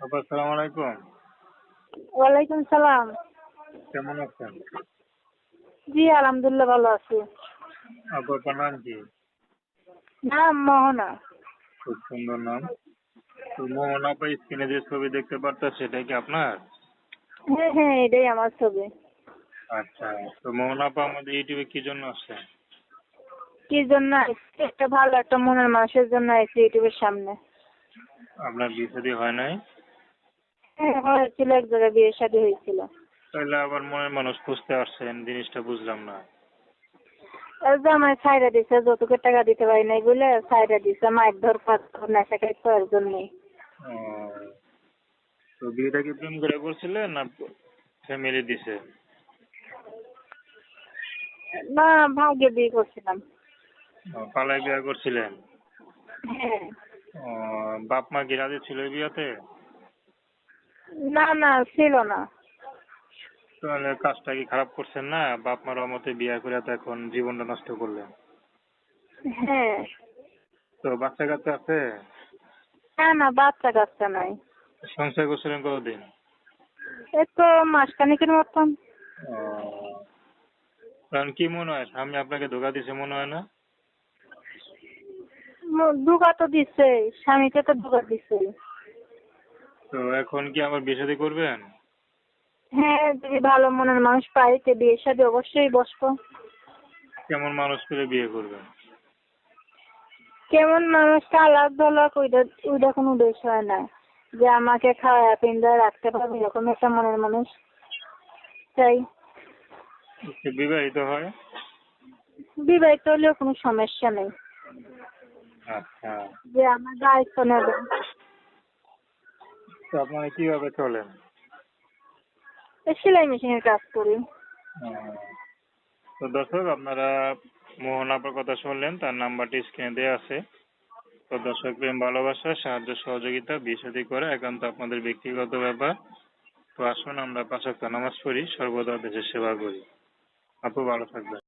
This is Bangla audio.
আপা আসসালামু আলাইকুম। ওয়ালাইকুম সালাম। কেমন আছেন? জি আলহামদুলিল্লাহ ভালো আছি। আপনার নাম কি? নাম মোহনা। খুব সুন্দর নাম। মোহন আপা স্ক্রিনে যে ছবি দেখতে পারতো সেটা কি আপনার? হ্যাঁ হ্যাঁ এটাই আমার ছবি। আচ্ছা তো মোহন আপা আমাদের ইউটিউবে কি জন্য আসছেন? কি জন্য আসছি? একটা ভালো একটা মনের মানুষের জন্য আইছি ইউটিউবের সামনে। আপনার বিয়ে হয় নাই? হ্যাঁ হয়েছিল এক জায়গায় বিয়ে শাদী হয়েছিল। তাহলে আবার মনের মানুষ খুঁজতে আসছেন জিনিসটা বুঝলাম না। জামাই ছাইরা দিছে যৌতুকের টাকা দিতে পারি নাই বলে ছাইরা দিছে মায়ের ধর নেশা খাই করার জন্যই ও, তো বিয়েটা কি প্রেম করে করছিলেন না ফ্যামিলি দিছে? না ভাগ্যে বিয়ে করছিলাম। পালায় বিয়ে করছিলেন? হ্যাঁ। ও, বাপ মা কি রাজি ছিল বিয়েতে? না না ছিল না। তাহলে কাজটা কি খারাপ করছেন না? বাপ মার মতে বিয়ে করে তো এখন জীবনটা নষ্ট করলেন। হ্যাঁ। তো বাচ্চা কাচ্চা আছে? না না বাচ্চা কাচ্চা নাই। সংসার করছিলেন কতদিন? এই তো মাসখানিকের মতন। কারণ কি মনে হয়? স্বামী আপনাকে ধোকা দিছে মনে হয় না? ধোকা তো দিচ্ছে স্বামীকে তো ধোকা দিচ্ছে তো এখন কি আবার বিয়ে শাদী করবেন? হ্যাঁ যদি ভালো মনের মানুষ পাই তো বিয়ের সাথে অবশ্যই বসবো। কেমন মানুষ করে বিয়ে করবেন? কেমন মানুষ কালাক দলাক ওইটা ওইটা কোনো হয় না। যে আমাকে খাওয়া পিন্দা রাখতে পারবে এরকম একটা মনের মানুষ। চাই সে বিবাহিত হয়? বিবাহিত হলেও কোনো সমস্যা নেই। আচ্ছা। যে আমার দায়িত্ব নেবে। তো আপনারা কীভাবে চলেন সেলাই মেশিনের কাজ করি। তো দর্শক আপনারা মোহন আপার কথা শুনলেন তার নাম্বারটি স্ক্রিনে দেওয়া আছে। তো দর্শক প্রেম ভালোবাসা সাহায্য সহযোগিতা শাদী করে একান্ত আপনাদের ব্যক্তিগত ব্যাপার। তো আসুন আমরা পাঁচ নামাজ পড়ি সর্বদা দেশের সেবা করি। আপু ভালো থাকবেন।